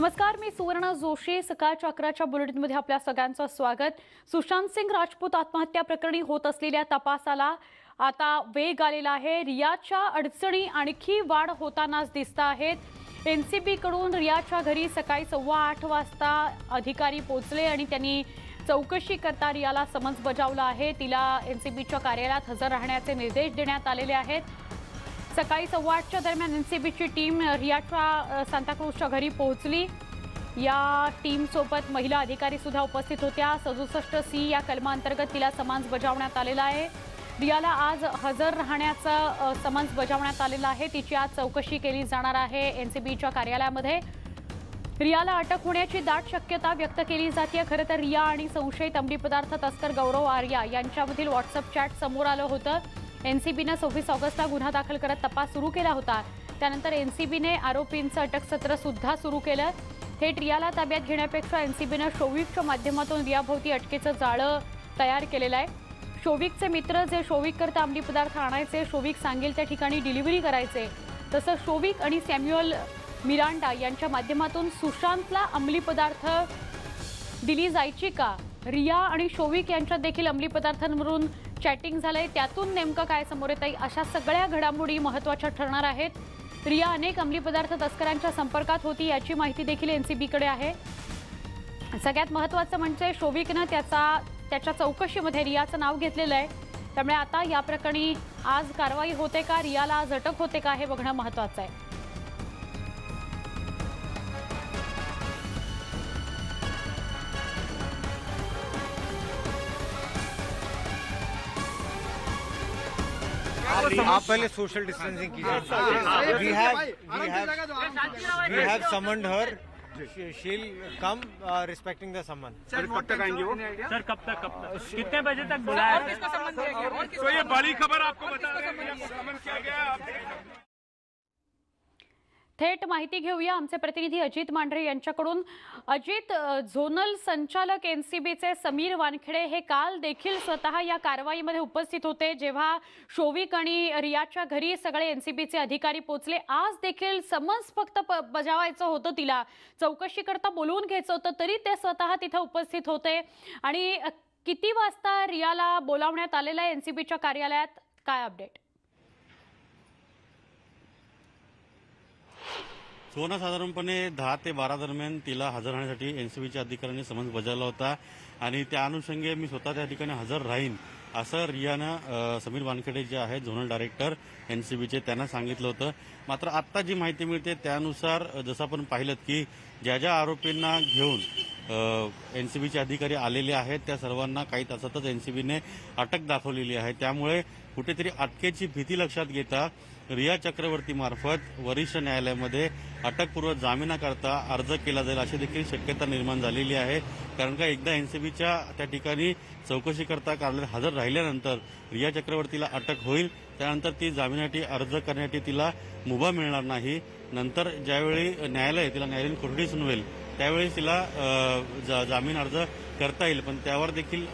नमस्कार मी सुवर्णा जोशी. सकाळच्या अकराच्या बुलेटिनमध्ये आपल्या सगळ्यांचं स्वागत. सुशांत सिंग राजपूत आत्महत्या प्रकरणी होत असलेल्या तपासाला आता वेग आलेला आहे. रियाच्या अडचणी आणखी वाढ होतानाच दिसत आहेत. एन सी बीकडून रियाच्या घरी सकाळी सव्वा आठ वाजता अधिकारी पोचले आणि त्यांनी चौकशी करता रियाला समन्स बजावलं आहे. तिला एन सी बीच्या कार्यालयात हजर राहण्याचे निर्देश देण्यात आलेले आहेत. सकाळी सव्वा आठच्या दरम्यान एन सी बीची टीम रियाच्या सांताक्रूजच्या घरी पोहोचली. या टीमसोबत महिला अधिकारी सुद्धा उपस्थित होत्या. सदुसष्ट सी या कलमांतर्गत तिला समन्स बजावण्यात आलेला आहे. रियाला आज हजर राहण्याचं समन्स बजावण्यात आलेलं आहे. तिची आज चौकशी केली जाणार आहे एन सी बीच्या कार्यालयामध्ये. रियाला अटक होण्याची दाट शक्यता व्यक्त केली जाते खरं तर रिया आणि संशयित अंमली पदार्थ तस्कर गौरव आर्या यांच्यामधील व्हॉट्सअप चॅट समोर आलं होतं. एनसीबीनं सव्वीस ऑगस्टला गुन्हा दाखल करत तपास सुरू केला होता. त्यानंतर एनसीबीने आरोपींचं अटकसत्र सुद्धा सुरू केलं. थेट रियाला ताब्यात घेण्यापेक्षा एनसीबीनं शोविकच्या माध्यमातून रियाभोवती अटकेचं जाळं तयार केलेलं आहे. शोविकचे मित्र जे शोविक करता अंमली पदार्थ आणायचे शोविक सांगेल त्या ठिकाणी डिलिव्हरी करायचे. तसं शोविक आणि सॅम्युअल मिरांडा यांच्या माध्यमातून सुशांतला अंमली पदार्थ दिली जायची का? रिया आणि शोविक यांच्यात देखील अंमली पदार्थांवरून चॅटिंग झालंय त्यातून नेमकं काय समोर येत आहे अशा सगळ्या घडामोडी महत्त्वाच्या ठरणार आहेत. रिया अनेक अंमली पदार्थ तस्करांच्या संपर्कात होती याची माहिती देखील एनसीबीकडे आहे. सगळ्यात महत्त्वाचं म्हणजे शोविकनं त्याचा त्याच्या चौकशीमध्ये रियाचं नाव घेतलेलं आहे. त्यामुळे आता या प्रकरणी आज कारवाई होते का? रियाला आज अटक होते का? हे बघणं महत्त्वाचं आहे. आप पहले सोशल डिस्टेंसिंग कीजिए। We have we have we have summoned her she'll come respecting the summon sir कब तक आएँगे वो? सर कब तक कब तक? कितने बजे तक बुलाया तो ये बड़ी खबर आपको बता रहे हैं समन किया गया? आप थेट माहिती घेऊया. आमचे प्रतिनिधी अजित मांढरे यांच्याकडून. अजित झोनल संचालक एनसीबीचे समीर वानखेडे हे काल देखील स्वतः या कारवाईमध्ये उपस्थित होते. जेव्हा शोविक आणि रियाच्या घरी सगळे एनसीबीचे अधिकारी पोचले आज देखील समन्स फक्त प- बजावायचं होतं तिला. चौकशीकरता बोलवून घ्यायचं होतं तरी ते स्वतः तिथं उपस्थित होते. आणि किती वाजता रियाला बोलावण्यात आलेलं आहे एनसीबीच्या कार्यालयात? काय अपडेट? सुवर्ण साधारणपणे दहा ते बारा दरम्यान तिला हजर राहण्यासाठी एनसीबीच्या अधिकाऱ्यांनी समन्स बजावला होता. आणि त्या अनुषंगे मी स्वतः त्या ठिकाणी हजर राहीन असं रियानं समीर वानखेडे जे आहेत झोनल डायरेक्टर एनसीबीचे त्यांना सांगितलं होतं. मात्र आत्ता जी माहिती मिळते त्यानुसार जसं आपण पाहिलं की ज्या ज्या आरोपींना घेऊन एनसीबीचे अधिकारी आलेले आहेत त्या सर्वांना काही तासातच एनसीबीने अटक दाखवलेली आहे. त्यामुळे कुठेतरी अटकेची भीती लक्षात घेता रिया चक्रवर्ती मार्फत वरिष्ठ न्यायालयामध्ये अटकपूर्व जामिनाकरता अर्ज केला जाईल अशी देखील शक्यता निर्माण झालेली आहे. कारण का एकदा एनसीबीच्या त्या ठिकाणी चौकशी करता कार्यालयात हजर राहिल्यानंतर रिया चक्रवर्तीला अटक होईल. त्यानंतर ती जामिनासाठी अर्ज करण्यासाठी तिला मुभा मिळणार नाही. नंतर ज्यावेळी न्यायालय तिला न्यायालयीन कोठडी सुनवेल त्यावेळी तिला जा- जामीन अर्ज करता येईल. पण त्यावर देखील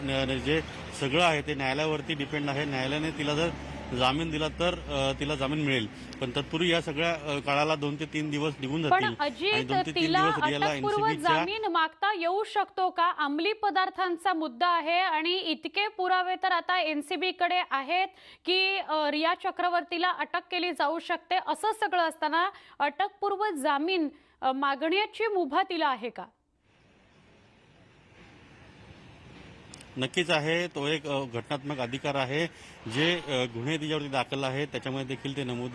जे सगळं आहे ते न्यायालयावरती डिपेंड आहे. न्यायालयाने तिला जर जामीन दिला तर तिला जामीन मिळेल. पण तत्पूर्वी या सगळ्या काळाला दोन ते तीन दिवस निघून जातील. तिला अटकपूर्व जामीन मागता येऊ शकतो का? अंमली पदार्थांचा मुद्दा आहे आणि इतके पुरावे तर आता एनसीबी कडे आहेत की रिया चक्रवर्तीला अटक केली जाऊ शकते. असं सगळं असताना अटकपूर्व जामीन मागण्याची मुभा तिला आहे का? नक्कीच आहे. तो एक घटनात्मक अधिकार आहे. जे गुन्हे तिच्यावरती दाखल आहे त्याच्यामध्ये देखील ते नमूद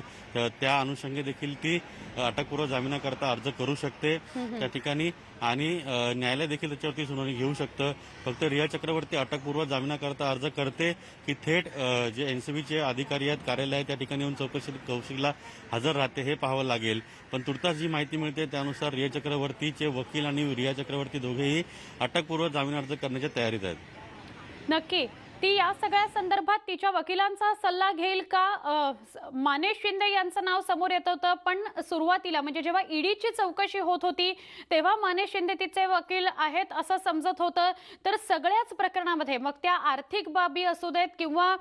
त्या अनुषंगे देखील ती अटकपूर्व जामिनाकरता अर्ज करू शकते. त्या ठिकाणी आणि न्यायालय देखील त्याच्यावरती सुनावणी घेऊ शकतं. फक्त रिया चक्रवर्ती अटकपूर्व जामिनाकरता अर्ज करते की थेट जे एनसीबीचे अधिकारी आहेत कार्यालय आहे त्या ठिकाणी येऊन चौकशी कौशिकला हजर राहते हे पाहावं लागेल. पण तुर्तास जी माहिती मिळते त्यानुसार रिया चक्रवर्तीचे वकील आणि रिया चक्रवर्ती दोघेही अटकपूर्व जामीन अर्ज करण्याच्या तयारीत आहेत. नक्की. ती या सगळ्या संदर्भात तिच्या वकिलांचा सल्ला घेईल का? मानेश शिंदे यांचं नाव समोर येत होतं पण सुरुवातीला म्हणजे जेव्हा ईडीची चौकशी होत होती तेव्हा मानेश शिंदे तिचे वकील आहेत असं समजत होतं. तर सगळ्याच प्रकरणामध्ये मग त्या आर्थिक बाबी असू देत किंवा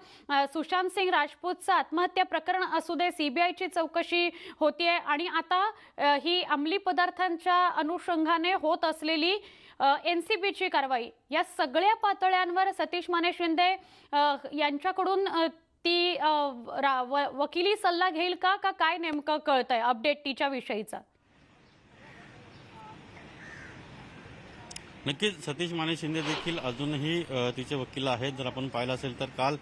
सुशांत सिंग राजपूतचं आत्महत्या प्रकरण असू दे सीबीआयची चौकशी होतीये आणि आता ही अंमली पदार्थांच्या अनुषंगाने होत असलेली एन सी बीची कारवाई. या सगळ्या पातळ्यांवर सतीश माने शिंदे यांच्याकडून ती रा- व- वकिली सल्ला घेईल का? का काय नेमकं कळतंय अपडेट तिच्या विषयीचा? नक्कीच सतीश माने शिंदे देखील अजूनही तिचे वकील आहेत. जर आपण पाहिलं असेल तर काल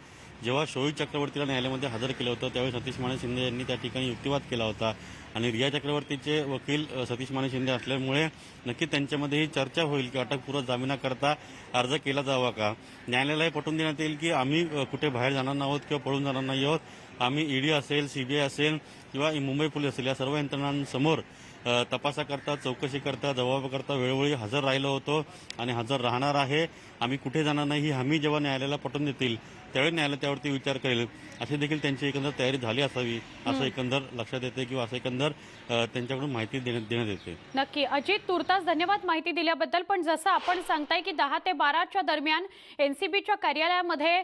जेव्हा शोहित चक्रवर्तीला न्यायालयामध्ये हजर केलं होतं त्यावेळी सतीश माने शिंदे यांनी त्या ठिकाणी युक्तिवाद केला होता. आणि रिया चक्रवर्तीचे वकील सतीश माने शिंदे असल्यामुळे नक्की त्यांच्यामध्ये ही चर्चा होईल की अटकपूर्व जामिनाकरता अर्ज केला जावा का? न्यायालयाला हे पटवून देण्यात येईल की आम्ही कुठे बाहेर जाणार नाही आहोत किंवा पळून जाणार नाही आहोत. आम्ही ईडी असेल सीबीआय असेल किंवा मुंबई पोलीस असेल या सर्व यंत्रणांसमोर तपासाकरता चौकशीकरता जबाबाकरता वेळोवेळी हजर राहिलो होतो आणि हजर राहणार आहे. आम्ही कुठे जाणार नाही ही हमी जेव्हा न्यायालयाला पटवून देतील त्यावेळी न्यायालय त्यावरती विचार करेल. अशी देखील त्यांची एकंदर तयारी झाली असावी असं एकंदर लक्षात येते किंवा असं एकंदर त्यांच्याकडून माहिती देण्यात येते. नक्की. अजित तुर्तास धन्यवाद माहिती दिल्याबद्दल. पण जसं आपण सांगताय की दहा ते बाराच्या दरम्यान एनसीबीच्या कार्यालयामध्ये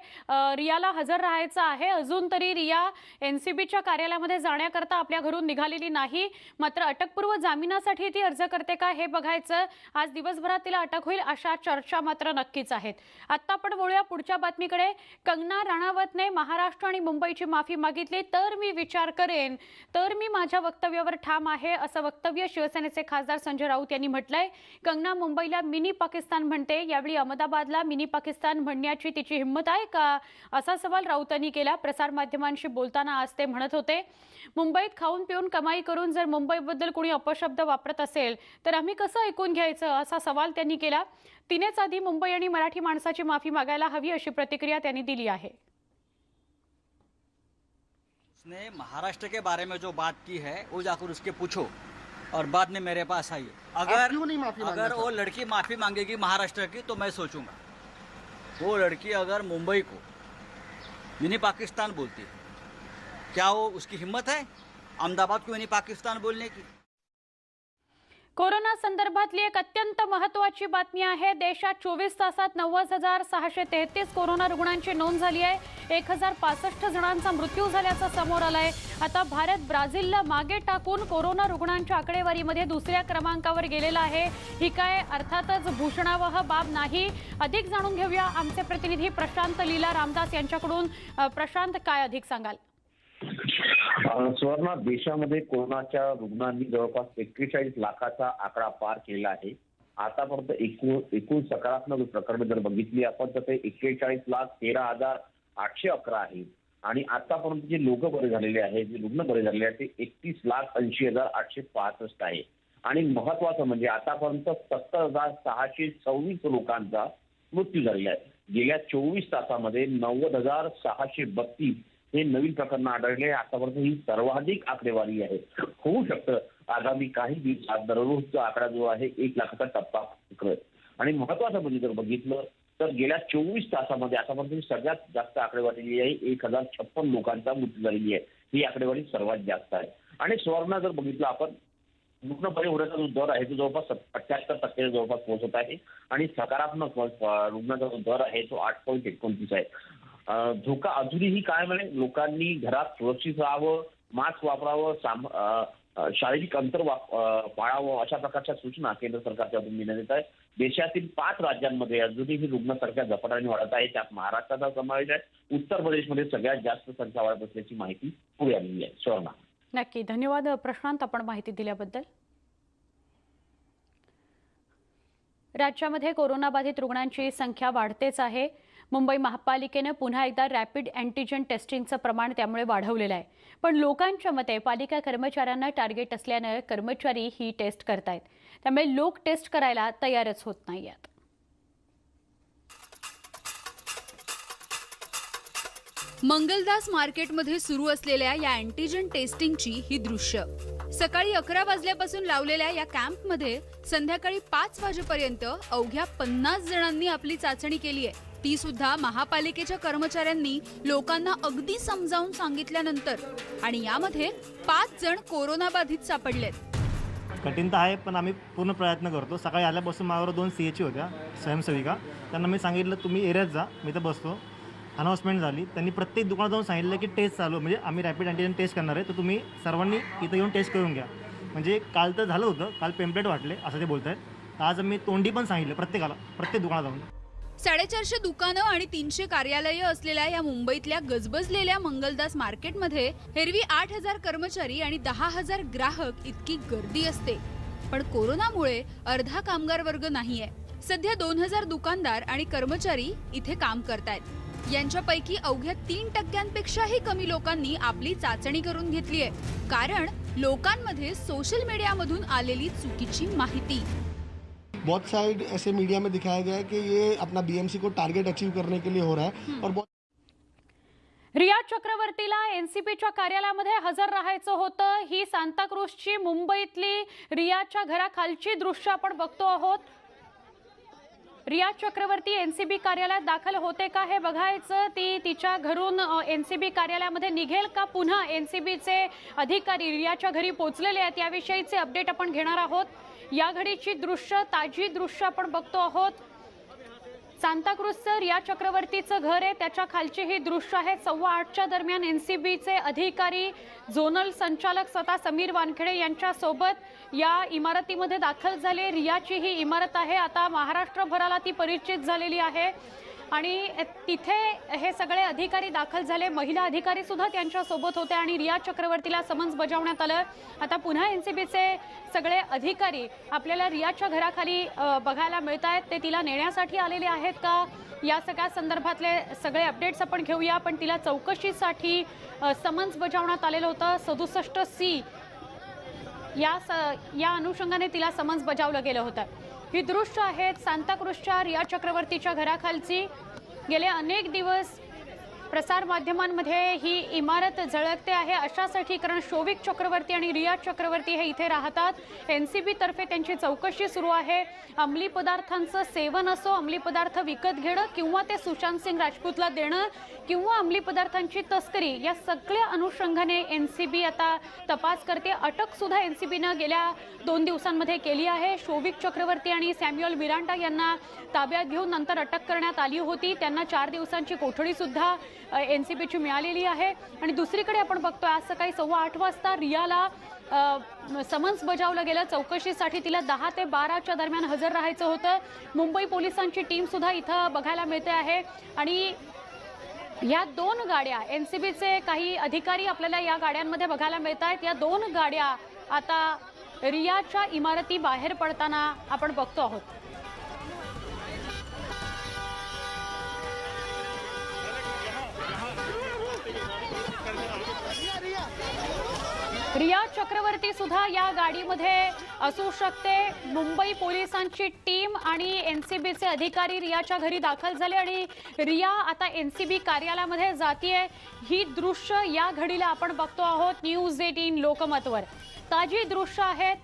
रियाला हजर राहायचं आहे. अजून तरी रिया एनसीबीच्या कार्यालयामध्ये जाण्याकरता आपल्या घरून निघालेली नाही. मात्र अटकपूर्व जामिनासाठी ती अर्ज करते का हे बघायचं. आज दिवसभरात तिला अटक होईल अशा चर्चा मात्र नक्कीच आहेत. आत्ता आपण वळूया पुढच्या बातमीकडे. कंगना राणावतने महाराष्ट्र आणि मुंबईची माफी मागितली तर मी विचार करेन. तर मी माझ्या वक्तव्यावर ठाम आहे असं वक्तव्य शिवसेनेचे खासदार संजय राऊत यांनी म्हटलंय. कंगना मुंबईला मिनी पाकिस्तान म्हणते यावेळी अहमदाबादला मिनी पाकिस्तान म्हणण्याची तिची हिंमत आहे का? असा सवाल राऊतांनी केला. प्रसारमाध्यमांशी बोलताना आज ते म्हणत होते मुंबईत खाऊन पिऊन कमाई करून जर मुंबईबद्दल कोणी अपशब्द वापरत असेल तर आम्ही कसं ऐकून घ्यायचं? असा सवाल त्यांनी केला. तिनेच आधी मुंबई आणि मराठी माणसाची माफी मागायला हवी अशी प्रतिक्रिया त्यांनी दिली आहे. उसने महाराष्ट्र के बारे में जो बात की है वो जाकर उसके पूछो और बाद में मेरे पास आइए। अगर क्यों नहीं माफी मांगना अगर वो लड़की माफी मांगेगी महाराष्ट्र की तो मैं सोचूंगा। वो लड़की अगर मुंबई को मिनी पाकिस्तान बोलती है क्या वो उसकी हिम्मत है अहमदाबाद को मिनी पाकिस्तान बोलने की? कोरोना संदर्भातली एक अत्यंत महत्वाची बातमी आहे. देशात चोवीस तासात नव्वद हजार सहाशे तेहतीस कोरोना रुग्णांची नोंद झाली आहे. एक हजार पासष्ट जणांचा मृत्यू झाल्याचं समोर आलं आहे आता भारत ब्राझीलला मागे टाकून कोरोना रुग्णांच्या आकडेवारीमध्ये दुसऱ्या क्रमांकावर गेलेला आहे. ही काय अर्थातच भूषणावह बाब नाही. अधिक जाणून घेऊया आमचे प्रतिनिधी प्रशांत लीला रामदास यांच्याकडून. प्रशांत काय अधिक सांगाल? सुवर्णा देशामध्ये कोरोनाच्या रुग्णांनी जवळपास एक्केचाळीस लाखाचा आकडा पार केला आहे. आतापर्यंत एकूण एकूण सकारात्मक प्रकरण जर बघितली आपण तर ते एक्केचाळीस लाख तेरा हजार आठशे अकरा आहे. आणि आतापर्यंत जे लोक बरे झालेले आहेत जे रुग्ण बरे झालेले आहेत ते एकतीस लाख ऐंशी हजार आठशे पासष्ट आहे. आणि महत्वाचं म्हणजे आतापर्यंत सत्तर हजार सहाशे सव्वीस लोकांचा मृत्यू झालेला आहे. गेल्या चोवीस तासामध्ये नव्वद हजार सहाशे बत्तीस हे नवीन प्रकरण आढळले. आतापर्यंत ही सर्वाधिक आकडेवारी आहे. होऊ शकतं. आगामी काही दिवसात दररोजचा आकडा जो आहे एक लाखाचा टप्पा करत आणि महत्वाचं म्हणजे जर बघितलं तर गेल्या चोवीस तासामध्ये आतापर्यंत सगळ्यात जास्त आकडेवारी आहे एक हजार छप्पन लोकांचा मृत्यू झालेली आहे. ही आकडेवारी सर्वात जास्त आहे. आणि सुवर्ण जर बघितलं आपण रुग्ण बरे होण्याचा जो दर आहे तो जवळपास अठ्याहत्तर टक्के जवळपास पोहोचत आहे. आणि सकारात्मक रुग्णाचा जो दर आहे तो आठ पॉईंट एकोणतीस आहे. धोका अजूनही काय म्हणे? लोकांनी घरात सुरक्षित राहावं मास्क वापरावं साम शारीरिक अंतर पाळावं अशा प्रकारच्या सूचना केंद्र सरकारच्या वतीने देण्यात येत आहे देशातील पाच राज्यांमध्ये अजूनही रुग्णसंख्या झपाट्याने वाढत आहे. त्यात महाराष्ट्राचा समावेश आहे. उत्तर प्रदेशमध्ये सगळ्यात जास्त संख्या वाढत असल्याची माहिती पुढे आलेली आहे. स्वर्णा. नक्की. धन्यवाद प्रशांत आपण माहिती दिल्याबद्दल. राज्यामध्ये कोरोनाबाधित रुग्णांची संख्या वाढतेच आहे. मुंबई महापालिकेनं पुन्हा एकदा रॅपिड अँटीजन टेस्टिंगचं प्रमाण त्यामुळे वाढवलेलं आहे. पण लोकांच्या मते पालिका कर्मचाऱ्यांना टार्गेट असल्यानं कर्मचारी ही टेस्ट करतायत. त्यामुळे लोक टेस्ट करायला तयारच होत नाही आहेत. मंगलदास मार्केटमध्ये सुरू असलेल्या या अँटीजन टेस्टिंगची ही दृश्य. सकाळी अकरा वाजल्यापासून लावलेल्या या कॅम्पमध्ये संध्याकाळी पाच वाजेपर्यंत अवघ्या पन्नास जणांनी आपली चाचणी केली आहे. ती सुद्धा महापालिकेच्या कर्मचाऱ्यांनी लोकांना अगदी समजावून सांगितल्यानंतर आणि यामध्ये पाच जण कोरोना बाधित सापडलेत. कठीण तर आहे पण आम्ही पूर्ण प्रयत्न करतो. सकाळी आल्यापासून माझ्यावर दोन सी एच होत्या स्वयंसेविका. त्यांना मी सांगितलं तुम्ही एरियात जा मी तर बसतो. अनाऊन्समेंट झाली. त्यांनी प्रत्येक दुकानात जाऊन सांगितलं की टेस्ट चालू म्हणजे आम्ही रॅपिड अँटीजन टेस्ट करणार आहे तर तुम्ही सर्वांनी इथं येऊन टेस्ट करून घ्या. म्हणजे काल तर झालं होतं काल पेम्पलेट वाटले असं ते बोलत आहेत आज आम्ही तोंडी पण सांगितलं प्रत्येकाला प्रत्येक दुकानात जाऊन. साडेचारशे दुकानं आणि तीनशे कार्यालयं असलेल्या या मुंबईतल्या गजबजलेल्या मंगलदास मार्केटमध्ये एरवी आठ हजार कर्मचारी आणि दहा हजार ग्राहक इतकी गर्दी असते. पण कोरोनामुळे अर्धा कामगार वर्ग नाहीये. सध्या दोन हजार दुकानदार आणि कर्मचारी इथे काम करतायत. यांच्यापैकी अवघ्या तीन टक्क्यांपेक्षाही कमी लोकांनी आपली चाचणी करून घेतली आहे कारण लोकांमध्ये सोशल मीडियामधून आलेली चुकीची माहिती. बहुत साइड ऐसे मीडिया में दिखाया गया है कि ये अपना बीएमसी को टारगेट अचीव करने के लिए हो रहा है और बहुत रिया चक्रवर्तीला एनसीपीच्या कार्यालयामध्ये हजर राहायचं होतं. ही सांताक्रूजची मुंबईतली रियाच्या घराखालची दृश्य आपण बघतो आहोत. रिया चक्रवर्ती एनसीबी कार्यालयात दाखल होते का हे बघायचं. ती तिच्या घरून एनसीबी कार्यालयामध्ये निघेल का? पुन्हा एनसीबीचे अधिकारी रियाच्या घरी पोहोचलेले आहेत. याविषयीचे अपडेट आपण घेणार आहोत. या घडीची दृश्य ताजी दृश्य आपण बघतो आहोत. सांताक्रु सर या चक्रवर्तीचं घर आहे. त्याच्या खालची ही दृश्य आहे. सव्वा आठच्या दरम्यान एन सी बीचे अधिकारी झोनल संचालक स्वतः समीर वानखेडे यांच्यासोबत या इमारतीमध्ये दाखल झाले. रियाची ही इमारत आहे. आता महाराष्ट्रभराला ती परिचित झालेली आहे. आणि तिथे हे सगळे अधिकारी दाखल झाले. महिला अधिकारी सुद्धा त्यांच्यासोबत होते आणि रिया चक्रवर्तीला समन्स बजावण्यात आलं. आता पुन्हा एन सी बीचे सगळे अधिकारी आपल्याला रियाच्या घराखाली बघायला मिळत आहेत ते तिला नेण्यासाठी आलेले आहेत का? या सगळ्या संदर्भातले सगळे अपडेट्स आपण घेऊया. पण तिला चौकशीसाठी समन्स बजावण्यात आलेलं होतं. सदुसष्ट सी या स या अनुषंगाने तिला समन्स बजावलं गेलं होतं. ही दृश्य आहेत सांताक्रूजच्या रिया चक्रवर्तीच्या घराखालची. गेले अनेक दिवस प्रसार माध्यमांमध्ये ही इमारत झळकते आहे. अशासाठी कारण शोविक चक्रवर्ती आणि रिया चक्रवर्ती हे इथे राहतात. एन सी तर्फे त्यांची चौकशी सुरू आहे. अंमली पदार्थांचं सेवन असो अंमली पदार्थ विकत घेणं किंवा ते सुशांत सिंग राजपूतला देणं किंवा अंमली पदार्थांची तस्करी या सगळ्या अनुषंगाने एन सी बी आता तपास करते. अटकसुद्धा एन सी बीनं गेल्या दोन दिवसांमध्ये केली आहे. शोविक चक्रवर्ती आणि सॅम्युअल मिरांडा यांना ताब्यात घेऊन नंतर अटक करण्यात आली होती. त्यांना चार दिवसांची कोठडीसुद्धा एन सी बीची मिळालेली आहे. आणि दुसरीकडे आपण बघतोय आज सकाळी सव्वा आठ वाजता रियाला समन्स बजावलं गेलं. चौकशीसाठी तिला दहा ते बाराच्या दरम्यान हजर राहायचं होतं. मुंबई पोलिसांची टीमसुद्धा इथं बघायला मिळते आहे. आणि या दोन गाड्या एन सी बीचे काही अधिकारी आपल्याला या गाड्यांमध्ये बघायला मिळत आहेत. या दोन गाड्या आता रियाच्या इमारती बाहेर पडताना आपण बघतो आहोत. रिया चक्रवर्ती सुद्धा या गाडीमध्ये असू शकते. मुंबई पोलिसांची टीम आणि एन सी बीचे अधिकारी रियाच्या घरी दाखल झाले आणि रिया आता एन सी बी कार्यालयामध्ये जातीये. ही दृश्य या घडीला आपण बघतो आहोत. न्यूज एटीन लोकमतवर. ताजी दृश्य आहेत.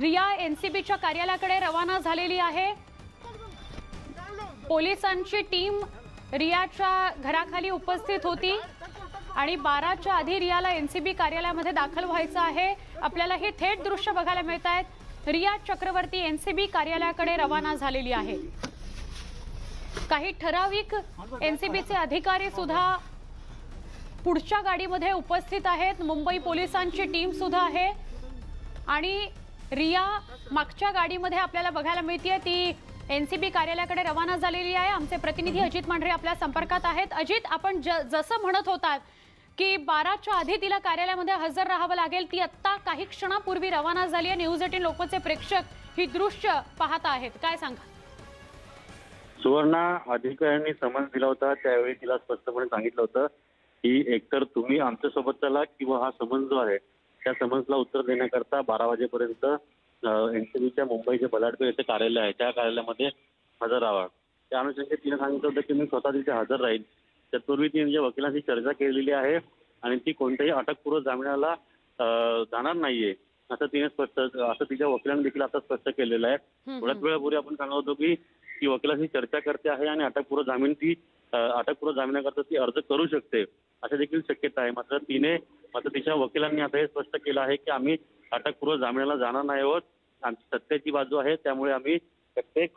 रिया एनसीबीच्या कार्यालयाकडे रवाना झालेली आहे. पोलिसांची टीम रियाच्या घराखाली उपस्थित होती. आणि बाराच्या आधी रियाला एनसीबी कार्यालयामध्ये दाखल व्हायचं आहे. आपल्याला हे थेट दृश्य बघायला मिळत आहेत. रिया चक्रवर्ती एनसीबी कार्यालयाकडे रवाना झालेली आहे. काही ठराविक एनसीबीचे अधिकारी सुद्धा पुढच्या गाडीमध्ये उपस्थित आहेत. मुंबई पोलिसांची टीम सुद्धा आहे. आणि रिया मागच्या गाडीमध्ये आपल्याला बघायला मिळते ती एनसीबी कार्यालयाकडे रवाना झालेली आहे. आमचे प्रतिनिधी अजित मांढरे आपल्या संपर्कात आहेत. अजित आपण ज जसं म्हणत होतात की बाराच्या आधी तिला कार्यालयामध्ये हजर राहावं लागेल. ती आत्ता काही क्षणापूर्वी रवाना झाली आहे. न्यूज एटीन लोकचे प्रेक्षक ही दृश्य पाहत आहेत. काय सांगा सुवर्णा अधिकाऱ्यांनी समन्स दिला होता. त्यावेळी तिला स्पष्टपणे सांगितलं होतं की एकतर तुम्ही आमच्यासोबत चला किंवा हा समन्स जो आहे त्या समन्सला उत्तर देण्याकरता बारा वाजेपर्यंत एनसीबीच्या मुंबईचे बलाटकर येथे कार्यालय आहे त्या कार्यालयामध्ये हजर राहा. त्या अनुषंगाने तिने सांगितलं होतं की मी स्वतः तिथे हजर राहील तत्पूर्वी तिने तिच्या वकिलांशी चर्चा केलेली आहे आणि ती कोणत्याही अटकपूर्व जामिनाला जाणार नाहीये असं तिने स्पष्ट असं तिच्या वकिलांनी देखील आता स्पष्ट केलेलं आहे. थोड्याच वेळापूर्वी आपण सांगत होतो की ती वकिलाशी चर्चा करते आहे आणि अटकपूर्व जामीन ती अटकपूर्व जामिनाकरता ती अर्ज करू शकते अशी देखील शक्यता आहे. मात्र तिने मात्र तिच्या वकिलांनी आता हे स्पष्ट केलं आहे की आम्ही अटकपूर्व जामिनाला जाणार नाही आहोत. आमची सत्याची बाजू आहे त्यामुळे आम्ही प्रत्येक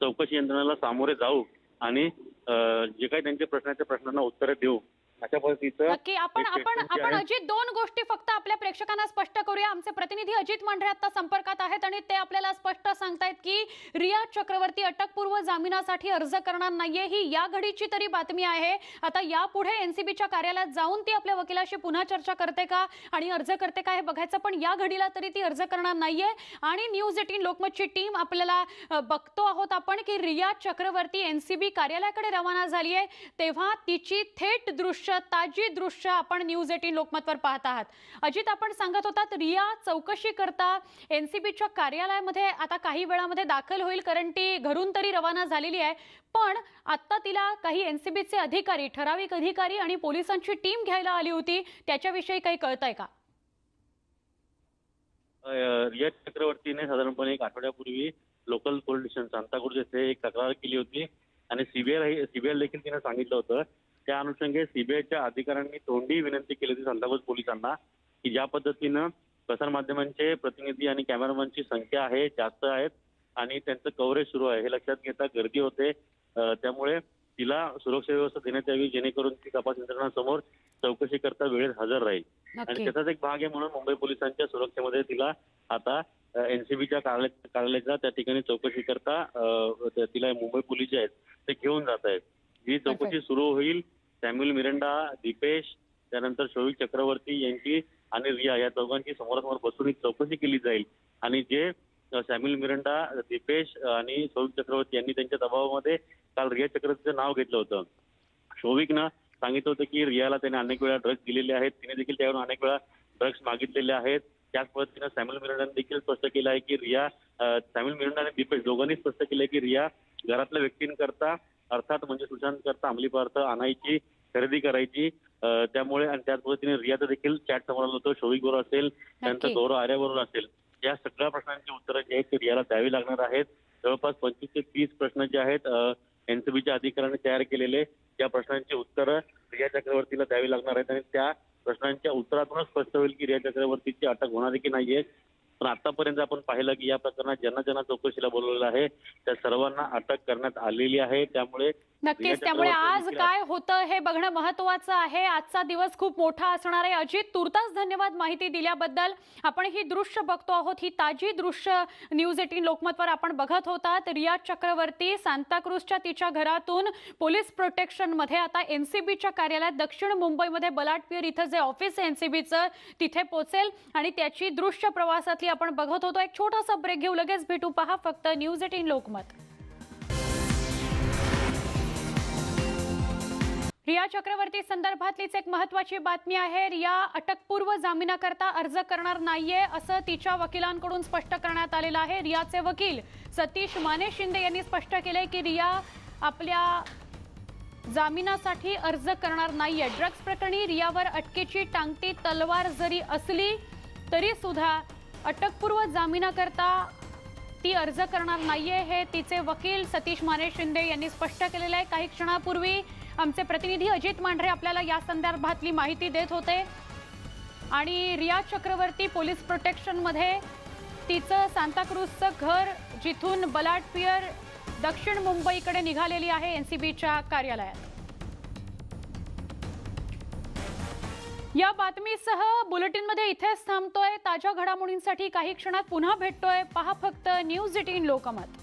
चौकशी यंत्रणेला सामोरे जाऊ. आणि अ, जे काही त्यांचे प्रश्नांच्या प्रश्नांना उत्तरे देऊ. अशा पद्धतीचं नक्की आपण आपण आपण अजित दोन गोष्टी फक्त आपल्या प्रेक्षकांना स्पष्ट करूया. आमचे प्रतिनिधी अजित मांढरे आता संपर्कात आहेत आणि ते आपल्याला स्पष्ट सांगतायत की रिया चक्रवर्ती अटकपूर्व जामिनासाठी अर्ज करणार नाहीये. ही या घडीची तरी बातमी आहे. आता यापुढे एनसीबीच्या कार्यालयात जाऊन ती आपल्या वकिलाशी पुन्हा चर्चा करते का आणि अर्ज करते का हे बघायचं पण या घडीला तरी ती अर्ज करणार नाहीये. आणि न्यूज एटीन लोकमतची टीम आपल्याला बघतो आहोत आपण की रिया चक्रवर्ती एनसीबी कार्यालयाकडे रवाना झाली आहे तेव्हा तिची थेट दृश्य ताजी दृश्य आपण न्यूज एटीन लोकमतवर पाहत आहात. अजित आपण सांगत होतात रिया चौकशी करता एनसीबीच्या कार्यालयामध्ये आता काही वेळामध्ये दाखल होईल कारण ती घरून तरी रवाना झालेली आहे. पण आता तिला काही एनसीबीचे अधिकारी ठराविक अधिकारी आणि पोलिसांची टीम घ्यायला आली होती. त्याच्याविषयी काही कळतंय का? रिया चक्रवर्तीने साधारणपणे एक आठवड्यापूर्वी लोकल पोलीस स्टेशन सांताक्रुज येथे एक तक्रार केली होती. आणि सीबीआय सीबीआय देखील तिने सांगितलं होतं. त्या अनुषंगे सीबीआयच्या अधिकाऱ्यांनी तोंडी विनंती केली होती सांताक्रुज पोलिसांना की ज्या पद्धतीनं प्रसारमाध्यमांचे प्रतिनिधी आणि कॅमेरामॅनची संख्या आहे जास्त आहेत आणि त्यांचं कव्हरेज सुरू आहे. हे लक्षात घेता गर्दी होते. त्यामुळे तिला सुरक्षा व्यवस्था देण्यात यावी जेणेकरून ती तपास यंत्रणांसमोर चौकशी करता वेळेत हजर राहील. आणि त्याचाच एक भाग आहे म्हणून मुंबई पोलिसांच्या सुरक्षेमध्ये तिला आता एनसीबीच्या कार्यालय कार्यालयाच्या त्या ठिकाणी चौकशी करता तिला मुंबई पोलीस जे आहेत ते घेऊन जात आहेत. ही चौकशी सुरू होईल. सॅम्युल मिरंडा दीपेश त्यानंतर शोविक चक्रवर्ती यांची आणि रिया या चौघांची समोरासमोर बसून ही चौकशी केली जाईल. आणि जे अ, सॅम्युल मिरंडा दीपेश आणि शोविक चक्रवर्ती यांनी त्यांच्या दबावामध्ये काल रिया चक्रवर्तीचं नाव घेतलं होतं. शोविकनं सांगितलं होतं की रियाला त्याने अनेक वेळा ड्रग्ज दिलेले आहेत. तिने देखील त्यावरून अनेक वेळा ड्रग्ज मागितलेले आहेत. त्याच पद्धतीनं सॅम्युल मिरंडाने देखील स्पष्ट केलं आहे की रिया अ, सॅम्युल मिरंडा आणि दीपेश दोघांनी स्पष्ट केलं की रिया घरातल्या व्यक्तींकरता अर्थात म्हणजे सुशांत करता अंमली पदार्थ आणायची खरेदी करायची. त्यामुळे आणि त्याच पद्धतीने रियाचं देखील चॅट समोर आलं होतं. शोविक बरोबर असेल त्यानंतर. गौरव आर्याबरोबर असेल. या सगळ्या प्रश्नांची उत्तरं जी आहेत ती रियाला द्यावी लागणार आहेत. जवळपास पंचवीस ते तीस प्रश्न जे आहेत एनसीबीच्या अधिकाऱ्यांनी तयार केलेले. त्या प्रश्नांची उत्तरं रिया चक्रवर्तीला द्यावी लागणार आहेत. आणि त्या प्रश्नांच्या उत्तरातूनच स्पष्ट होईल की रिया चक्रवर्तीची अटक होणार आहे की नाहीये. पण आतापर्यंत आपण पाहिलं की या प्रकरणात ज्यांना ज्यांना चौकशीला बोलवलेलं आहे त्या सर्वांना अटक करण्यात आलेली आहे. त्यामुळे नक्कीच त्यामुळे आज काय होतं हे बघणं महत्वाचं आहे. आजचा दिवस खूप मोठा असणार आहे. अजित तुर्तास धन्यवाद माहिती दिल्याबद्दल. आपण ही दृश्य बघतो आहोत. ही ताजी दृश्य न्यूज एटीन लोकमतवर आपण बघत होतात. रिया चक्रवर्ती सांताक्रूजच्या तिच्या घरातून पोलीस प्रोटेक्शनमध्ये आता एनसीबीच्या कार्यालयात दक्षिण मुंबईमध्ये बलाटपियर इथं जे ऑफिस आहे एनसीबीचं तिथे पोचेल आणि त्याची दृश्य प्रवासातली आपण बघत होतो एक छोटासा ब्रेक घेऊ लगेच भेटू. पहा फक्त न्यूज एटीन लोकमत. रिया चक्रवर्ती संदर्भातलीच एक महत्वाची बातमी आहे. रिया अटकपूर्व जामिनाकरता अर्ज करणार नाहीये असं तिच्या वकिलांकडून स्पष्ट करण्यात आलेलं आहे. रियाचे वकील सतीश माने शिंदे यांनी स्पष्ट केले की रिया आपल्या जामिनासाठी अर्ज करणार नाहीये. ड्रग्ज प्रकरणी रियावर अटकेची टांगती तलवार जरी असली तरी सुद्धा अटकपूर्व जामिनाकरता ती अर्ज करणार नाहीये हे तिचे वकील सतीश माने शिंदे यांनी स्पष्ट केलेलं आहे. काही क्षणापूर्वी आमचे प्रतिनिधी अजित मांढरे आपल्याला या संदर्भातली माहिती देत होते. आणि रिया चक्रवर्ती पोलीस प्रोटेक्शनमध्ये तिचं सांताक्रूजचं घर जिथून बलाटपियर दक्षिण मुंबईकडे निघालेली आहे एन सी बीच्या कार्यालयात. या बातमीसह बुलेटिनमध्ये इथेच थांबतोय. ताज्या घडामोडींसाठी काही क्षणात पुन्हा भेटतोय. पहा फक्त न्यूज एटीन लोकमत.